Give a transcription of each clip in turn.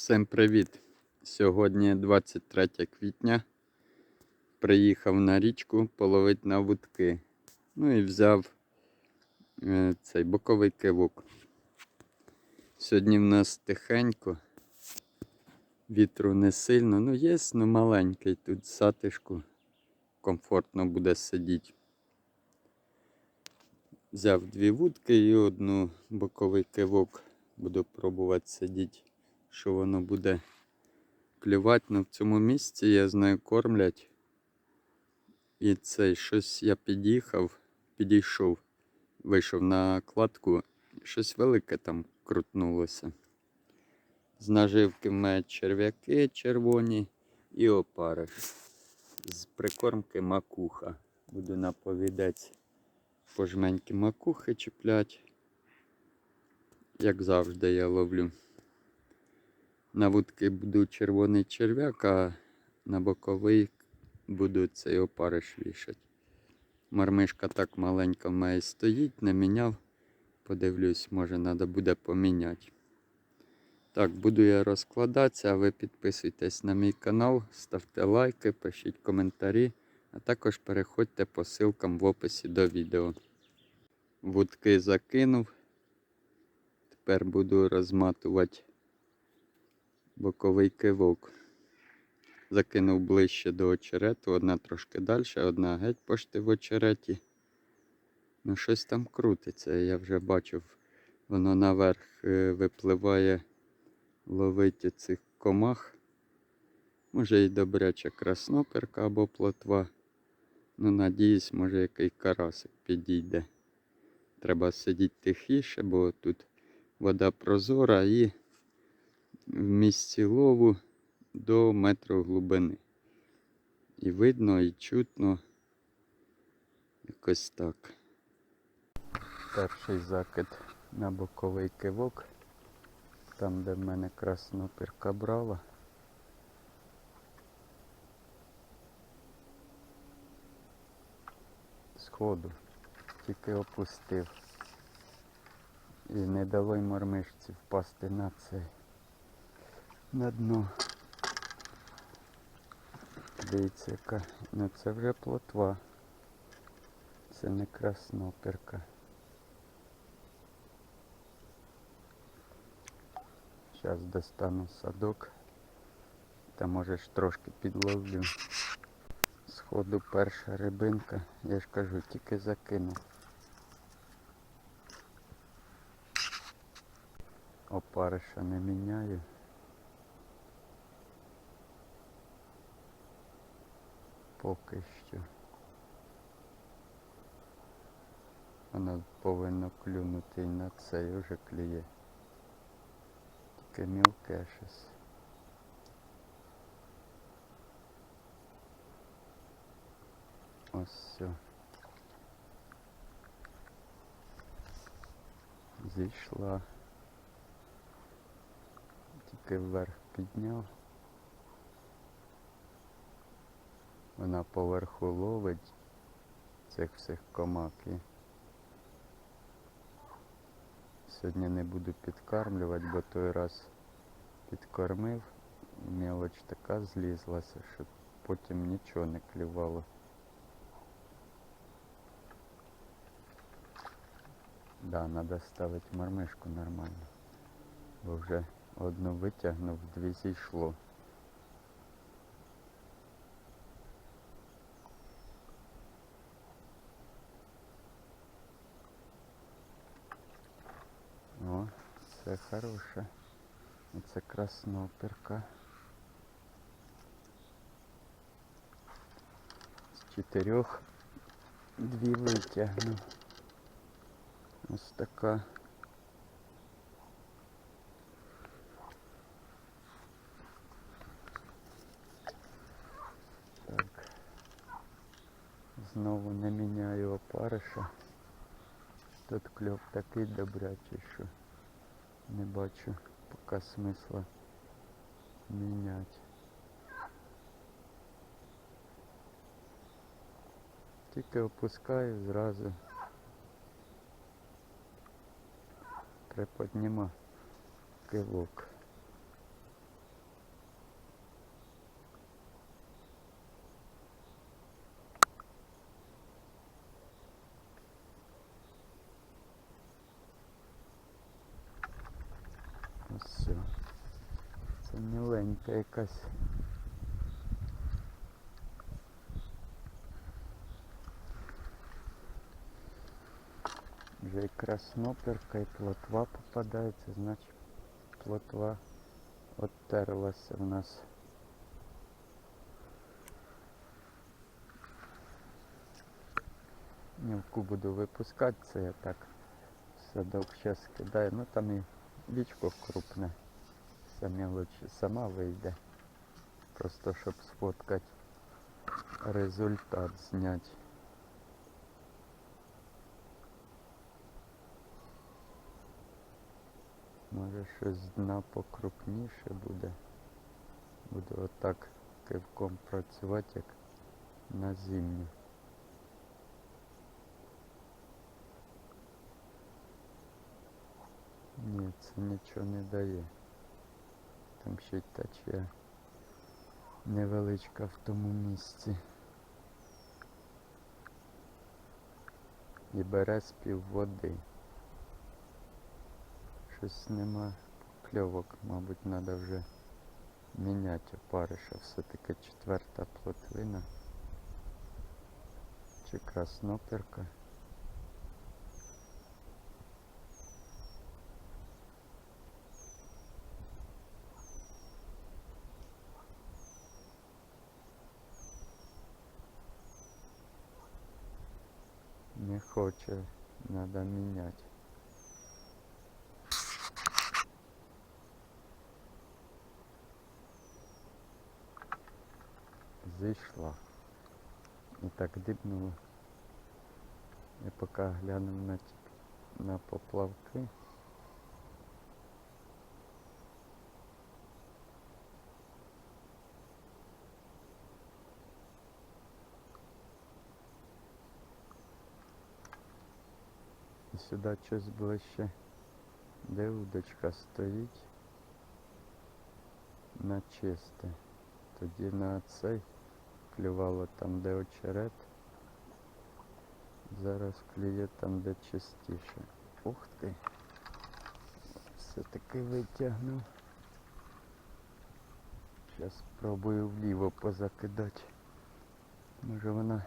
Всім привіт! Сьогодні 23 квітня. Приїхав на річку половити на вудки. Ну і взяв е, цей боковий кивок. Сьогодні в нас тихенько, вітру не сильно, ну є, ну маленький тут затишку, комфортно буде сидіти. Взяв дві вудки і одну боковий кивок. Буду пробувати сидіти, що воно буде клювати. Ну, в цьому місці, я знаю, кормлять. І цей щось я під'їхав, підійшов, вийшов на кладку, щось велике там крутнулося. З наживки в мене черв'яки червоні і опариш. З прикормки макуха. Буду на повідець по жменьки макухи чіплять. Як завжди я ловлю. На вудки буду червоний черв'як, а на боковий буду цей опариш вішати. Мармишка так маленька в мене стоїть, не міняв. Подивлюсь, може треба буде поміняти. Так, буду я розкладатися, а ви підписуйтесь на мій канал, ставте лайки, пишіть коментарі, а також переходьте по ссылкам в описі до відео. Вудки закинув. Тепер буду розматувати боковий кивок. Закинув ближче до очерету, одна трошки далі, одна геть пошти в очереті. Ну, щось там крутиться, я вже бачив, воно наверх е, випливає ловити цих комах. Може і добряча красноперка або плотва. Ну, надіюсь, може який карасик підійде. Треба сидіти тихіше, бо тут вода прозора і в місці лову до метру глибини. І видно, і чутно. Якось так. Перший закид на боковий кивок. Там, де в мене краснопірка брала. Сходу. Тільки опустив. І не дало й мормишці впасти на цей на дно. Дивіться, яка. Ну це вже плотва. Це не красноперка. Зараз достану садок. Та може ж трошки підловлю. Сходу перша рибинка. Я ж кажу, тільки закинув. Опариша не міняю. Поки що. Воно повинно клюнути і на цей вже клює. Таке мілке щось. Ось все. Зійшла. Тільки вверх підняв. Вона поверху ловить цих всіх комак і Сьогодні не буду підкармлювати, бо той раз підкормив, мелоч така злізлася, що потім нічого не клювало. Да, треба ставити мармишку нормально, бо вже одну витягнув, дві зійшло. О, це хороше. Це красноперка. З чотирьох дві витягну. Ось така. Так. Знову не міняю опариша. Тут кльоп такий добрячий, що не бачу поки смисла міняти. Тільки опускаю зразу приподніма кивок. Якась. Вже і красноперка, і плотва попадається, значить плотва оттерлася в нас. Нівку буду випускати, це я так садок зараз кидаю. Ну там і вічко крупне. Вся мелоч сама вийде. Просто щоб сфоткати результат зняти. Може щось з дна покрупніше буде. Буду отак кивком працювати, як на зимню. Ні, це нічого не дає. Там ще й течія невеличка в тому місці. І бере з пів води. Щось нема кльовок, мабуть, треба вже міняти опариша. Все-таки четверта плотвина. Чи красноперка. Не хоче, треба міняти. Зійшла. І так дибнуло. Я поки глянув на, ті- на поплавки. Сюди щось ближче, де удочка стоїть на чисте. Тоді на цей клювало там, де очерет. Зараз клює там, де чистіше. Ух ти. Все-таки витягнув. Зараз спробую вліво позакидати. Може вона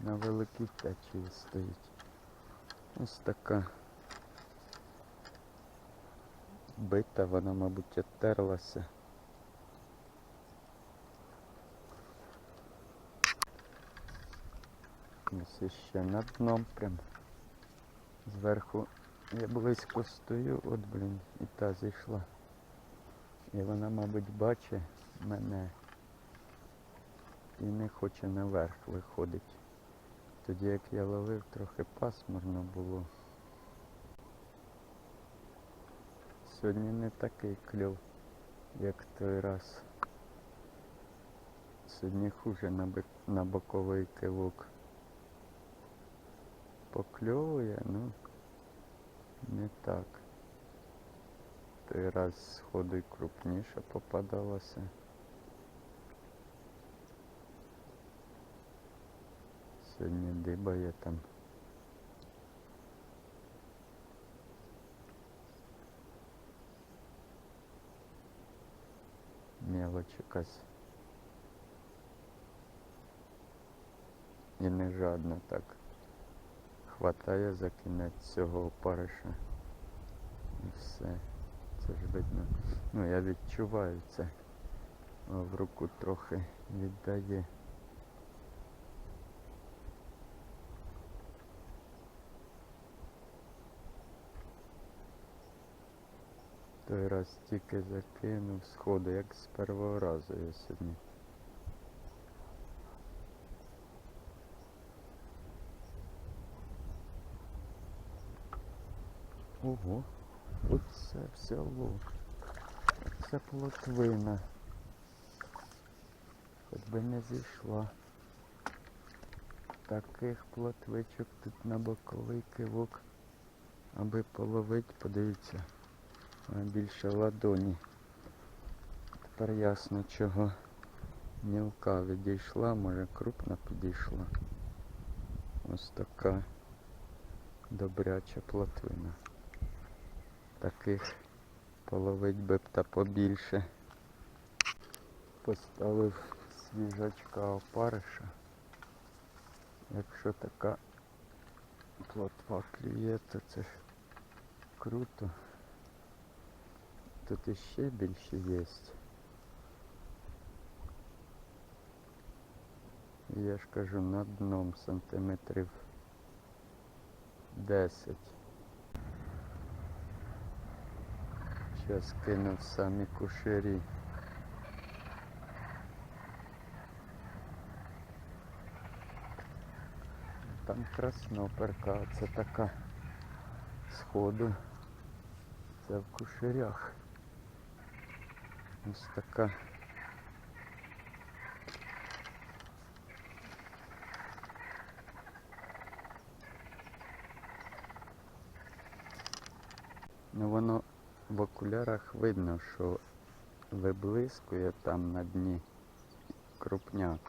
на великій течії стоїть. Ось така бита, вона, мабуть, оттерлася. Ось іще над дном прям. Зверху я близько стою, от блін, і та зійшла. І вона, мабуть, бачить мене і не хоче наверх виходить. Тоді як я ловив, трохи пасмурно було. Сьогодні не такий кльов, як той раз. Сьогодні хуже на, бик- на боковий кивок. Покльовує, ну не так. Той раз сходу й крупніше попадалося. Сьогодні дибає там. Мелоч якась. І не жадно так. Хватає за кінець цього опариша. І все. Це ж видно. Ну я відчуваю це. В руку трохи віддає. Той раз тільки закинув сходу, як з першого разу я сьогодні. Ого, оце взяло. Це плотвина. Хоч би не зійшла. Таких плотвичок тут на боковий кивок, аби половить, подивіться. А більше ладоні. Тепер ясно чого мілка відійшла, може крупна підійшла. Ось така добряча плотвина. Таких половить би б та побільше. Поставив свіжачка опариша. Якщо така плотва клює, то це ж круто. Тут іще більше є. Я ж кажу над дном сантиметрів 10. Зараз кину в самі кушері. Там красноперка, це така сходу. Це в кушерях. Ось така. Ну воно в окулярах видно, що виблискує там на дні крупняк.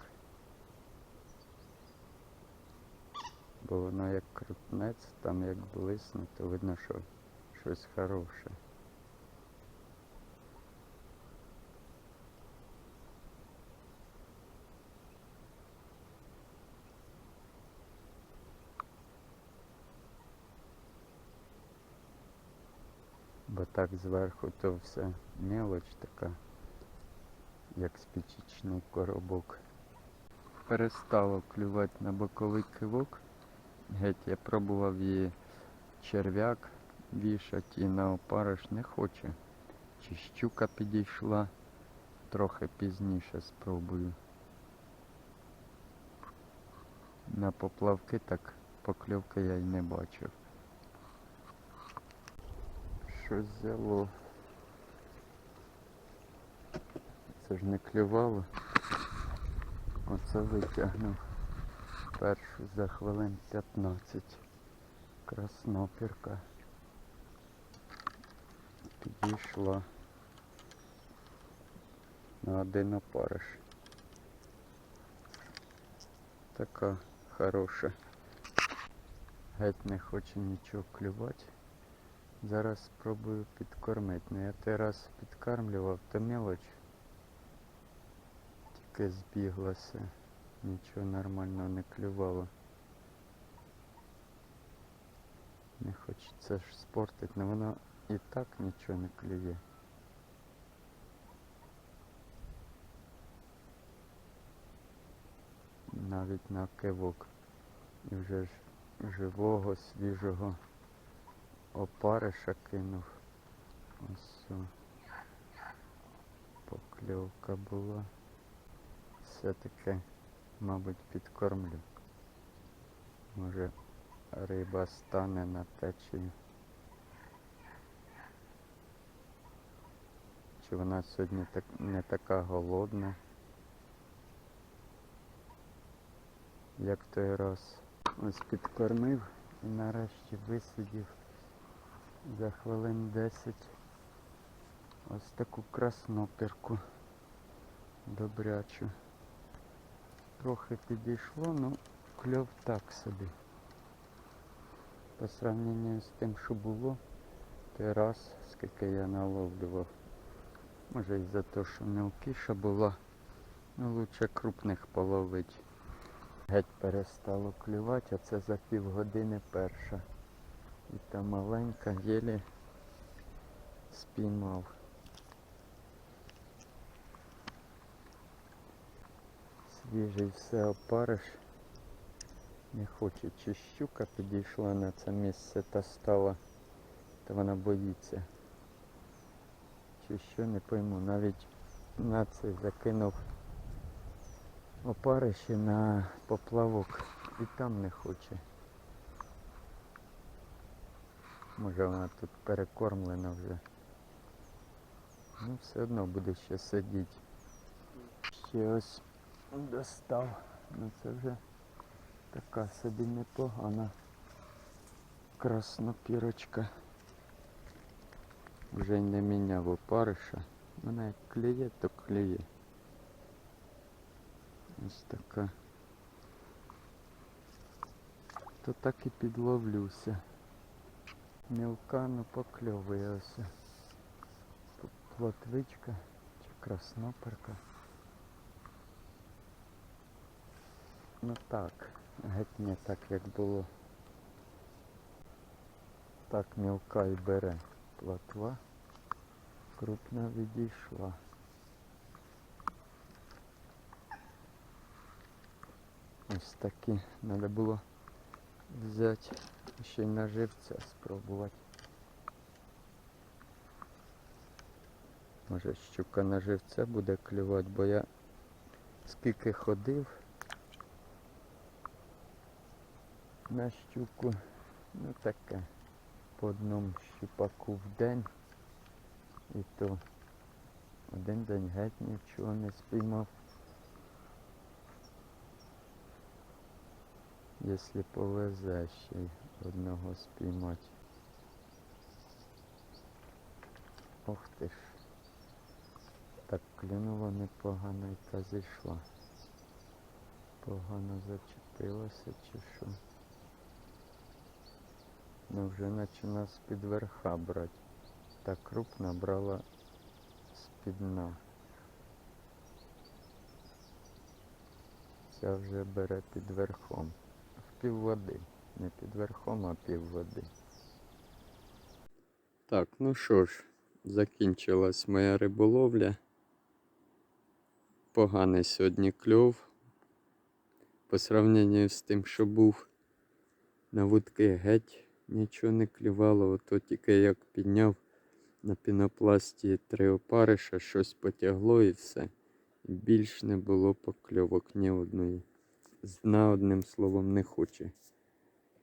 Бо воно як крупнець, там як блисне, то видно, що щось хороше. Бо так зверху то все мелоч така, як спічечний коробок. Перестало клювати на боковий кивок. Геть я пробував її черв'як вішати і на опариш не хоче. Чи щука підійшла, трохи пізніше спробую. На поплавки так покльовки я й не бачив. Щось взяло. Це ж не клювало. Оце витягнув першу за хвилин 15. Краснопірка. Підійшла на один опариш. Така хороша. Геть не хоче нічого клювати. Зараз спробую підкормити. Ну я той раз підкармлював, то мелоч. Тільки збіглося. Нічого нормального не клювало. Не хочеться ж спортити, але воно і так нічого не клює. Навіть на кивок. І вже ж живого, свіжого опариша кинув. Ось о. покльовка була. Все-таки, мабуть, підкормлю. Може риба стане на течію. Чи вона сьогодні так, не така голодна, як той раз. Ось підкормив і нарешті висидів за хвилин 10 ось таку краснопірку добрячу. Трохи підійшло, ну кльов так собі. По сравненню з тим, що було, той раз, скільки я наловлював. Може і за те, що мелкіша була, ну лучше крупних половить. Геть перестало клювати, а це за півгодини перша. І та маленька єлі спіймав. Свіжий все опариш. Не хоче. Чи щука підійшла на це місце та стала, та вона боїться. Чи що не пойму. Навіть на це закинув опариші на поплавок і там не хоче. Може вона тут перекормлена вже. Ну все одно буде ще сидіти. Ще ось достав. Ну це вже така собі непогана краснопірочка. Вже не міняв опариша. Вона як клює, то клює. Ось така. То так і підловлюся. Мілкану не ось. Тут плотвичка чи красноперка. Ну так, геть не так як було. Так мілка і бере плотва. Крупна відійшла. Ось такі ну, треба було взяти ще й на живця спробувати. Може щука на живця буде клювати, бо я скільки ходив на щуку, ну таке, по одному щупаку в день. І то один день геть нічого не спіймав. Якщо повезе ще одного спіймати. Ох ти ж. Так клюнуло непогано і та зійшла. Погано зачепилася чи що. Ну вже почала з-під верха брати. Так крупна брала з-під дна. Ця вже бере під верхом. Пів води. Не під верхом, а пів води. Так, ну що ж, закінчилась моя риболовля. Поганий сьогодні кльов. По сравненню з тим, що був на вудки геть нічого не клювало. Ото тільки як підняв на пінопласті три опариша, щось потягло і все. Більш не було покльовок ні одної. З дна одним словом не хоче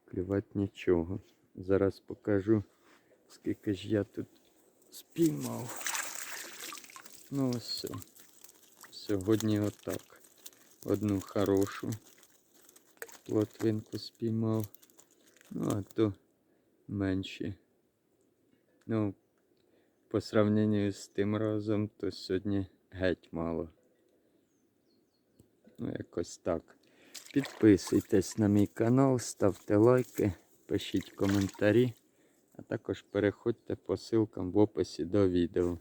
клювати нічого. Зараз покажу, скільки ж я тут спіймав. Ну ось. все. Сьогодні отак. Одну хорошу плотвинку спіймав. Ну, а то менші. Ну, по сравненню з тим разом, то сьогодні геть мало. Ну, якось так. Підписуйтесь на мій канал, ставте лайки, пишіть коментарі, а також переходьте по ссылкам в описі до відео.